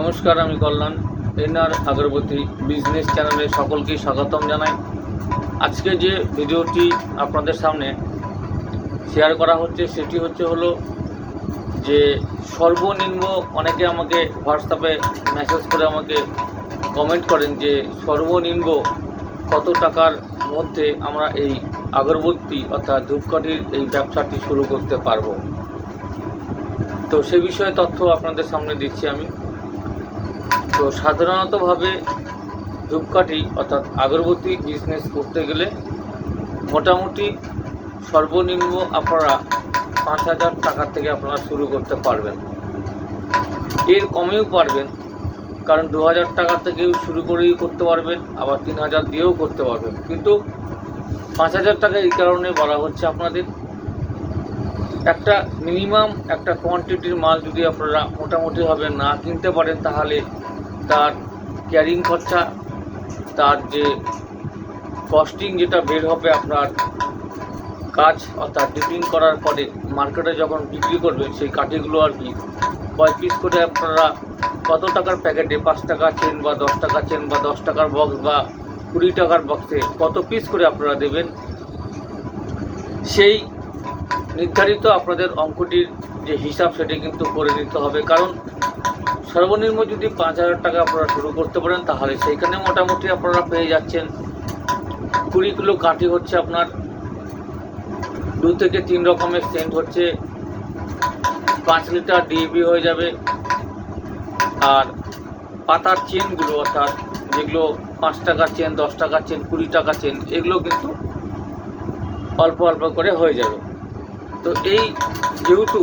নমস্কার, আমি কল্যাণ, NR আগরবতী business চ্যানেলে সকলকেই স্বাগতম জানাই। আজকে যে ভিডিওটি আপনাদের সামনে শেয়ার করা হচ্ছে, সেটি হচ্ছে হলো যে সর্বনিম্ন অনেকে আমাকে হোয়াটসঅ্যাপে মেসেজ করে আমাকে কমেন্ট করেন যে সর্বনিম্ন কত টাকার মধ্যে আমরা এই আগরবতী অর্থাৎ ধূপকাঠির এই ব্যবসাটি শুরু করতে পারব। তো সে বিষয়ে তথ্য আপনাদের সামনে দিচ্ছি আমি। তো সাধারণতভাবে ধূপকাঠি অর্থাৎ আগরবতী বিজনেস করতে গেলে মোটামুটি সর্বনিম্ন আপনারা পাঁচ হাজার টাকা থেকে আপনারা শুরু করতে পারবেন। এর কমেও পারবেন, কারণ দু হাজার টাকা থেকেও শুরু করেই করতে পারবেন, আবার তিন হাজার দিয়েও করতে পারবেন। কিন্তু পাঁচ হাজার টাকা এই কারণে বলা হচ্ছে আপনাদের, একটা মিনিমাম একটা কোয়ান্টিটির মাল যদি আপনারা মোটামুটিভাবে না কিনতে পারেন, তাহলে তার ক্যারিং খরচা, তার যে কস্টিং যেটা বের হবে আপনার কাজ, অর্থাৎ ডিপিং করার পরে মার্কেটে যখন বিক্রি করবেন, সেই কাঠিগুলো আর কি, কয় পিস করে আপনারা কত টাকার প্যাকেটে পাঁচ টাকা চেন বা দশ টাকা চেন বা দশ টাকার বক্স বা কুড়ি টাকার বক্সে কত পিস করে আপনারা দেবেন? সেই নির্ধারিত আপনাদের অঙ্কটির যে হিসাব সেটি কিন্তু করে নিতে হবে। কারণ সর্বনিম্ন যদি পাঁচ হাজার টাকা আপনারা শুরু করতে পারেন, তাহলে সেইখানে মোটামুটি আপনারা পেয়ে যাচ্ছেন। কুড়ি কিলো কাঠি হচ্ছে আপনার দু থেকে তিন রকমের সেন্ট হচ্ছে। পাঁচ লিটার ডিএবি হয়ে যাবে। আর পাতার চেনগুলো অর্থাৎ যেগুলো পাঁচ টাকার চেন, দশ টাকার চেন, কুড়ি টাকার চেন, এগুলো কিন্তু অল্প অল্প করে হয়ে যাবে। তো এই যেহেতু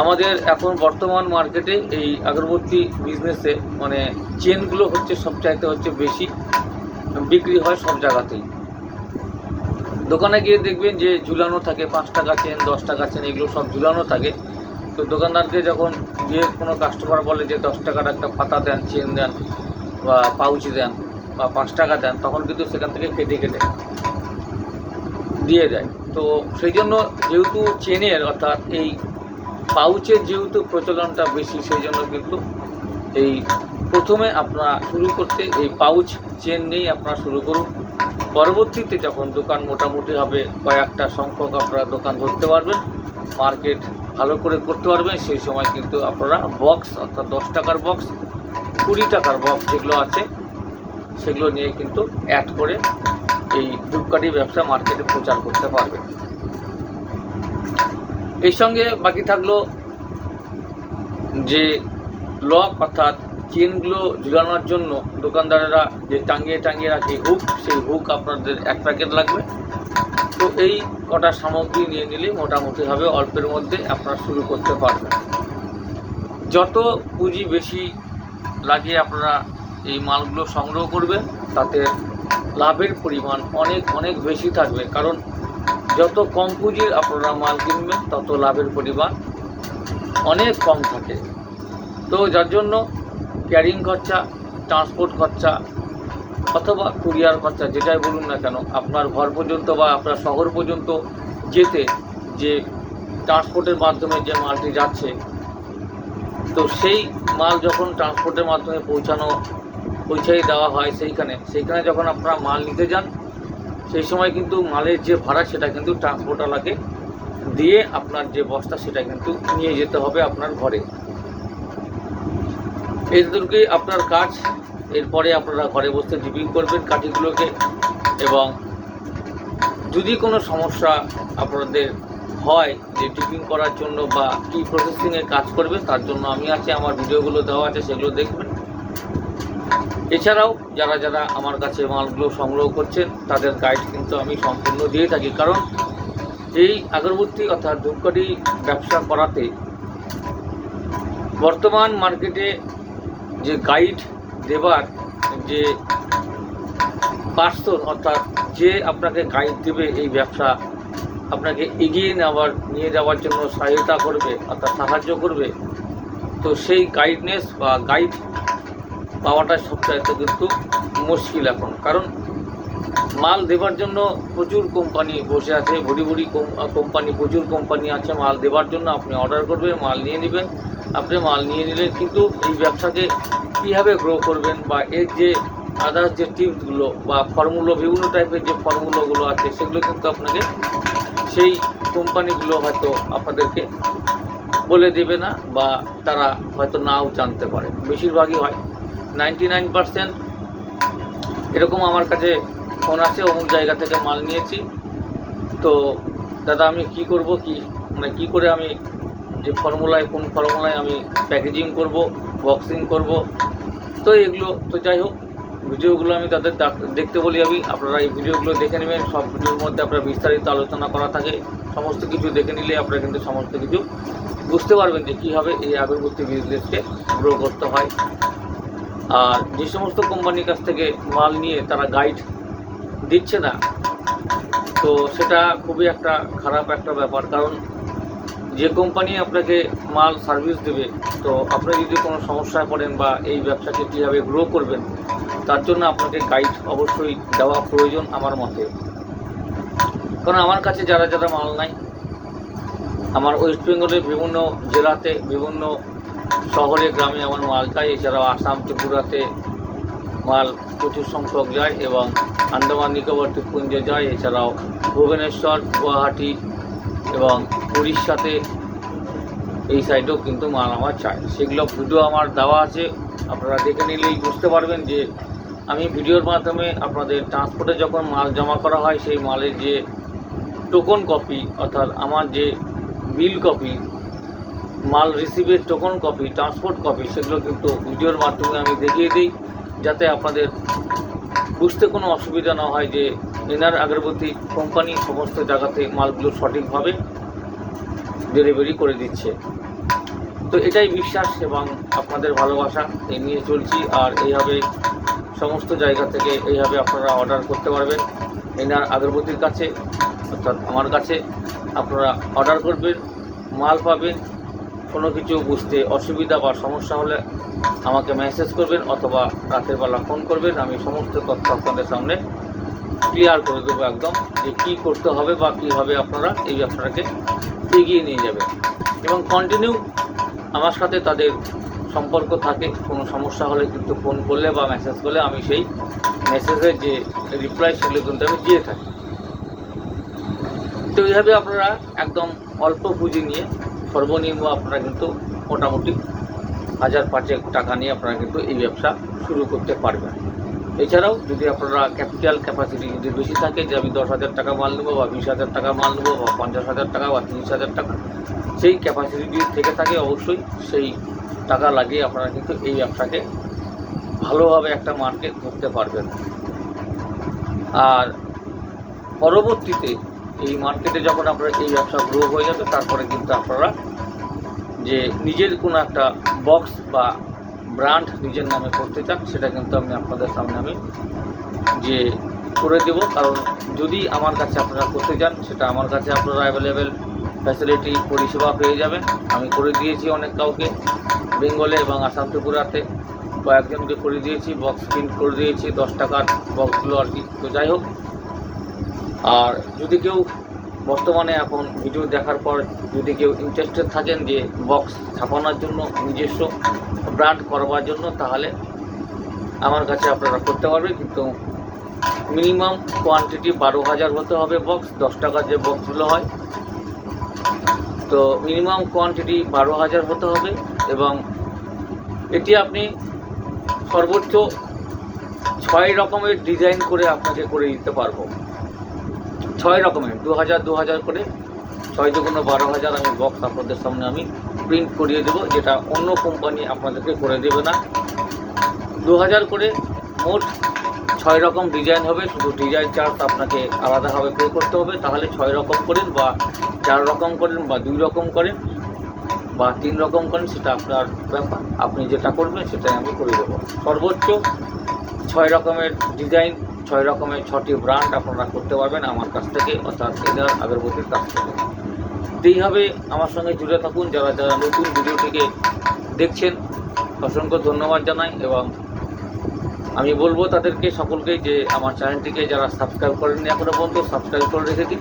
আমাদের এখন বর্তমান মার্কেটে এই আগরবতী বিজনেসে মানে চেনগুলো হচ্ছে সবচাইতে হচ্ছে বেশি, বিক্রি হয় সব জায়গাতেই। দোকানে গিয়ে দেখবেন যে ঝুলানো থাকে, পাঁচ টাকা চেন দশ টাকা চেন এগুলো সব ঝুলানো থাকে। তো দোকানদারকে যখন গিয়ে কোনো কাস্টমার বলে যে দশ টাকার একটা পাতা দেন চেন দেন, বা পাউচ দেন, বা পাঁচ টাকা দেন, তখন কিন্তু সেখান থেকে কেটে কেটে দিয়ে দেয়। তো সেই জন্য যেহেতু চেনের অর্থাৎ এই পাউচের যেহেতু প্রচলনটা বেশি সেই জন্য কিন্তু এই প্রথমে আপনারা শুরু করতে এই পাউচ চেন নিয়েই আপনারা শুরু করুন। পরবর্তীতে যখন দোকান মোটামুটি হবে, কয়েকটা সংখ্যক আপনারা দোকান ধরতে পারবেন, মার্কেট ভালো করে করতে পারবেন, সেই সময় কিন্তু আপনারা বক্স অর্থাৎ দশ টাকার বক্স কুড়ি টাকার বক্স যেগুলো আছে সেগুলো নিয়ে কিন্তু অ্যাড করে এই ধূপকাঠি ব্যবসা মার্কেটে প্রচার করতে পারবেন এর সঙ্গে বাকি থাকল যে লক অর্থাৎ চেনগুলো ঝুলানোর জন্য দোকানদারেরা যে টাঙিয়ে টাঙিয়ে রাখে হুক সেই হুক আপনাদের এক প্যাকেট লাগবে। তো এই কটা সামগ্রী নিয়ে নিলে মোটামুটিভাবে অল্পের মধ্যে আপনারা শুরু করতে পারবেন। যত পুঁজি বেশি লাগিয়ে আপনারা এই মালগুলো সংগ্রহ করবে, তাতে লাভের পরিমাণ অনেক অনেক বেশি থাকবে। কারণ যত কম পুঁজির আপনারা মাল কিনবেন, তত লাভের পরিমাণ অনেক কম থাকে। তো যার জন্য ক্যারিং খরচা ট্রান্সপোর্ট খরচা অথবা কুরিয়ার খরচা, যেটাই বলুন না কেন, আপনার ঘর পর্যন্ত বা আপনার শহর পর্যন্ত যেতে, যে ট্রান্সপোর্টের মাধ্যমে যে মালটি যাচ্ছে, তো সেই মাল যখন ট্রান্সপোর্টের মাধ্যমে পৌঁছানো পৌঁছাই দেওয়া হয় সেইখানে। সেইখানে যখন আপনারা মাল নিতে যান, সেই সময় কিন্তু মালের যে ভাড়া, সেটা কিন্তু ট্রান্সপোর্টওয়ালাকে দিয়ে আপনার যে বস্তা, সেটা কিন্তু নিয়ে যেতে হবে আপনার ঘরে। এটুকুই আপনার কাজ। এরপরে আপনারা ঘরে বসে ডিপিং করবেন কাঠিগুলোকে এবং যদি কোনো সমস্যা আপনাদের হয় যে ডিপিং করার জন্য বা কী প্রসেসিংয়ে কাজ করবেন, তার জন্য আমি আছি, আমার ভিডিওগুলো দেওয়া আছে, সেগুলো দেখবেন। এছাড়াও যারা যারা আমার কাছে মালগুলো সংগ্রহ করছেন, তাদের গাইড কিন্তু আমি সম্পূর্ণ দিয়ে থাকি। কারণ এই আগরবতী অর্থাৎ ধূপকাঠি ব্যবসা করাতে বর্তমান মার্কেটে যে গাইড দেবার যে পার্সন অর্থাৎ যে আপনাকে গাইড দেবে এই ব্যবসা, আপনাকে এগিয়ে নেওয়ার, নিয়ে যাওয়ার জন্য সহায়তা করবে অর্থাৎ সাহায্য করবে, তো সেই গাইডনেস বা গাইড পাওয়াটা সবচাইতে কিন্তু মুশকিল এখন। কারণ মাল দেবার জন্য প্রচুর কোম্পানি বসে আছে ভরি ভরি কোম্পানি, প্রচুর কোম্পানি আছে, মাল দেবার জন্য আপনি অর্ডার করবেন, মাল নিয়ে নেবেন। আপনি মাল নিয়ে নিলেন কিন্তু এই ব্যবসাকে কীভাবে গ্রো করবেন বা এর যে আদার্স যে টিপসগুলো বা ফর্মুলো বিভিন্ন টাইপের যে ফর্মুলোগুলো আছে, সেগুলো কিন্তু আপনাকে সেই কোম্পানিগুলো হয়তো আপনাদেরকে বলে দেবে না বা তারা হয়তো নাও জানতে পারে। বেশিরভাগই হয় নাইনটি নাইন পার্সেন্ট এরকম আমার কাছে ফোন আছে, অমুক জায়গা থেকে মাল নিয়েছি। তো দাদা, আমি কি করব, কি মানে কি করে আমি যে ফর্মুলায় কোন ফর্মুলায় আমি প্যাকেজিং করব বক্সিং করব, তো এগুলো, তো যাই হোক, ভিডিওগুলো আমি তাদের দেখতে বলি আমি। আপনারা এই ভিডিওগুলো দেখে নেবেন, সব ভিডিওর মধ্যে আপনার বিস্তারিত আলোচনা করা থাকে। সমস্ত কিছু দেখে নিলে আপনারা কিন্তু সমস্ত কিছু বুঝতে পারবেন যে কীভাবে এই আগরবত্তি বিজনেসকে গ্রো করতে হয়। আর যে সমস্ত কোম্পানির কাছ থেকে মাল নিয়ে তারা গাইড দিচ্ছে না, তো সেটা খুবই একটা খারাপ একটা ব্যাপার। কারণ যে কোম্পানি আপনাকে মাল সার্ভিস দেবে, তো আপনি যদি কোনো সমস্যায় পড়েন বা এই ব্যবসাকে কীভাবে গ্রো করবেন, তার জন্য আপনাকে গাইড অবশ্যই দেওয়া প্রয়োজন আমার মতে। কারণ আমার কাছে যারা যারা মাল নাই আমার ওয়েস্ট বেঙ্গলের বিভিন্ন জেলাতে বিভিন্ন শহরে, গ্রামে আমার মাল যায় এছাড়াও আসাম, ত্রিপুরাতে মাল প্রচুর সংখ্যক যায় এবং আন্দামান, নিকোবর দ্বীপপুঞ্জে যায়। এছাড়াও ভুবনেশ্বর, গুয়াহাটি এবং উড়িষ্যাতে এই সাইডেও কিন্তু মাল আমার চাই। সেগুলো ভিডিও আমার দেওয়া আছে। আপনারা দেখে নিলেই বুঝতে পারবেন যে আমি ভিডিওর মাধ্যমে আপনাদের ট্রান্সপোর্টে যখন মাল জমা করা হয়, সেই মালের যে টোকন কপি অর্থাৎ আমার যে বিল কপি মাল রিসিভের টোকন কপি ট্রান্সপোর্ট কপি সেগুলো কিন্তু ভিডিওর মাধ্যমে আমি দেখিয়ে দিই, যাতে আপনাদের বুঝতে কোনো অসুবিধা না হয় যে এনার আগরবতী কোম্পানি সমস্ত জায়গাতে মালগুলো সঠিকভাবে ডেলিভারি করে দিচ্ছে। তো এটাই বিশ্বাস এবং আপনাদের ভালোবাসা এই নিয়ে চলছি আর এইভাবে সমস্ত জায়গা থেকে এইভাবে আপনারা অর্ডার করতে পারবেন। এনার আগরবতীর কাছে, অর্থাৎ আমার কাছে, আপনারা অর্ডার করবেন, মাল পাবেন কোনো কিছু বুঝতে অসুবিধা বা সমস্যা হলে আমাকে মেসেজ করবেন অথবা রাতের বেলা ফোন করবেন। আমি সমস্ত তথ্য আপনাদের সামনে ক্লিয়ার করে দেবো একদম যে কী করতে হবে বা কীভাবে আপনারা এই ব্যবসাটাকে এগিয়ে নিয়ে যাবেন। এবং কন্টিনিউ আমার সাথে তাদের সম্পর্ক থাকে, কোনো সমস্যা হলে কিন্তু ফোন করলে বা মেসেজ করলে আমি সেই মেসেজের যে রিপ্লাই সেগুলো কিন্তু আমি দিয়ে থাকি। তো এইভাবে আপনারা একদম অল্প পুঁজি নিয়ে সর্বনিম্ন আপনারা কিন্তু মোটামুটি হাজার পাঁচেক টাকা নিয়ে আপনারা কিন্তু এই ব্যবসা শুরু করতে পারবেন। এছাড়াও যদি আপনারা ক্যাপিটাল ক্যাপাসিটি যদি বেশি থাকে যে আমি দশ হাজার টাকা মাল নেব বা বিশ হাজার টাকা মাল নেব বা পঞ্চাশ হাজার টাকা বা তিরিশ হাজার টাকা, সেই ক্যাপাসিটি যদি থেকে থাকে অবশ্যই সেই টাকা লাগিয়ে আপনারা কিন্তু এই ব্যবসাকে ভালোভাবে একটা মার্কেট করতে পারবেন। আর পরবর্তীতে এই মার্কেটে যখন আপনার এই ব্যবসা গ্রো হয়ে যাবে, তারপরে কিন্তু আপনারা যে নিজের কোনো একটা বক্স বা ব্র্যান্ড নিজের নামে করতে চান, সেটা কিন্তু আমি আপনাদের সামনে আমি যে করে দেব। কারণ যদি আমার কাছে আপনারা করতে চান, সেটা আমার কাছে আপনারা অ্যাভেলেবেল ফ্যাসিলিটি পরিষেবা পেয়ে যাবেন। আমি করে দিয়েছি অনেক কাউকে, বেঙ্গলে এবং আসাম ত্রিপুরাতে কয়েকজনকে করে দিয়েছি বক্স প্রিন্ট করে দিয়েছি, দশ টাকার বক্সগুলো আর কি। তো যাই হোক আর যদি কেউ বর্তমানে এখন ভিডিও দেখার পর যদি কেউ ইন্টারেস্টেড থাকেন যে বক্স ছাপানোর জন্য, নিজস্ব ব্র্যান্ড করবার জন্য, তাহলে আমার কাছে আপনারা করতে পারবেন। কিন্তু মিনিমাম কোয়ান্টিটি বারো হাজার হতে হবে বক্স দশ টাকার যে বক্সগুলো হয়। তো মিনিমাম কোয়ান্টিটি বারো হাজার হতে হবে এবং এটি আপনি সর্বোচ্চ ছয় রকমের ডিজাইন করে আপনাকে করে দিতে পারব। ছয় রকমের দু হাজার দু হাজার করে ছয় দুগুণ বারো হাজার আমি বক্স আপনাদের সামনে আমি প্রিন্ট করিয়ে দেবো, যেটা অন্য কোম্পানি আপনাদেরকে করে দেবে না। দু হাজার করে মোট ছয় রকম ডিজাইন হবে, শুধু ডিজাইন চার্জ আপনাকে আলাদাভাবে পে করতে হবে, তাহলে ছয় রকম করেন বা চার রকম করেন বা দুই রকম করেন বা তিন রকম করেন, সেটা আপনার ব্যাপার। আপনি যেটা করবেন সেটাই আমি করে দেবো। সর্বোচ্চ ছয় রকমের ডিজাইন ছয় রকমের ছটি ব্র্যান্ড আপনারা করতে পারবেন আমার কাছ থেকে, অর্থাৎ কেদার আগরবতীর কাছ থেকে। এইভাবে আমার সঙ্গে জুড়ে থাকুন, যারা যারা নতুন ভিডিওটিকে দেখছেন, অসংখ্য ধন্যবাদ জানাই এবং আমি বলব তাদেরকে সকলকে যে আমার চ্যানেলটিকে যারা সাবস্ক্রাইব করেননি এখনও পর্যন্ত সাবস্ক্রাইব করে রেখে দিন।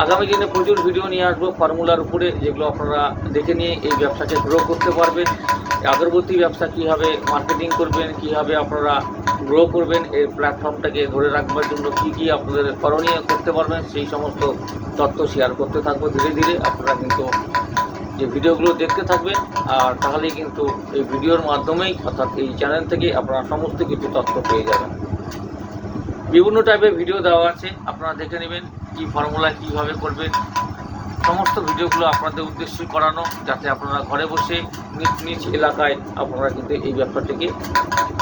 আগামী দিনে প্রচুর ভিডিও নিয়ে আসব ফর্মুলার উপরে, যেগুলো আপনারা দেখে নিয়ে এই ব্যবসাকে গ্রো করতে পারবেন। আগরবতী ব্যবসা কীভাবে মার্কেটিং করবেন, কীভাবে আপনারা গ্রো করবেন, এই প্ল্যাটফর্মটাকে ধরে রাখবার জন্য কী কী আপনাদের করণীয় করতে পারবেন, সেই সমস্ত তথ্য শেয়ার করতে থাকব ধীরে ধীরে। আপনারা কিন্তু যে ভিডিওগুলো দেখতে থাকবেন, আর তাহলেই কিন্তু এই ভিডিওর মাধ্যমেই অর্থাৎ এই চ্যানেল থেকে আপনারা সমস্ত কিছু তথ্য পেয়ে যাবেন। বিভিন্ন টাইপের ভিডিও দেওয়া আছে, আপনারা দেখে নেবেন। কী ফর্মুলা কীভাবে করবেন? সমস্ত ভিডিওগুলো আপনাদের উদ্দেশ্যে করানো, যাতে আপনারা ঘরে বসে নিজ নিজ এলাকায় আপনারা কিন্তু এই ব্যাপারটিকে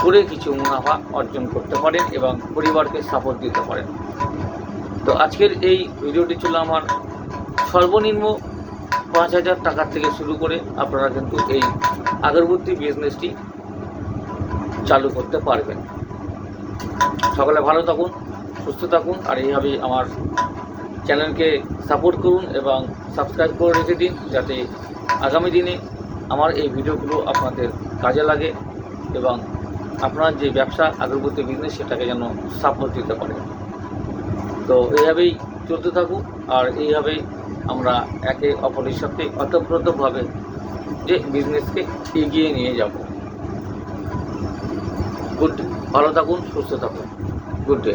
করে কিছু মুনাফা অর্জন করতে পারেন এবং পরিবারকে সাপোর্ট দিতে পারেন। তো আজকের এই ভিডিওটি ছিল আমার সর্বনিম্ন পাঁচ হাজার টাকার থেকে শুরু করে আপনারা কিন্তু এই আগরবতী বিজনেসটি চালু করতে পারবেন। সকলে ভালো থাকুন। সুস্থ থাকুন আর এইভাবেই আমার চ্যানেলকে সাপোর্ট করুন এবং সাবস্ক্রাইব করে রেখে দিন যাতে আগামী দিনে আমার এই ভিডিওগুলো আপনাদের কাজে লাগে এবং আপনার যে ব্যবসা আগরবতী বিজনেস সেটাকে যেন সাপোর্ট দিতে পারে। তো এইভাবেই চলতে থাকুক আর এইভাবেই আমরা একে অপরের সাথে অতপ্রতভাবে যে বিজনেসকে এগিয়ে নিয়ে যাব। গুড ভালো থাকুন, সুস্থ থাকুন। Good day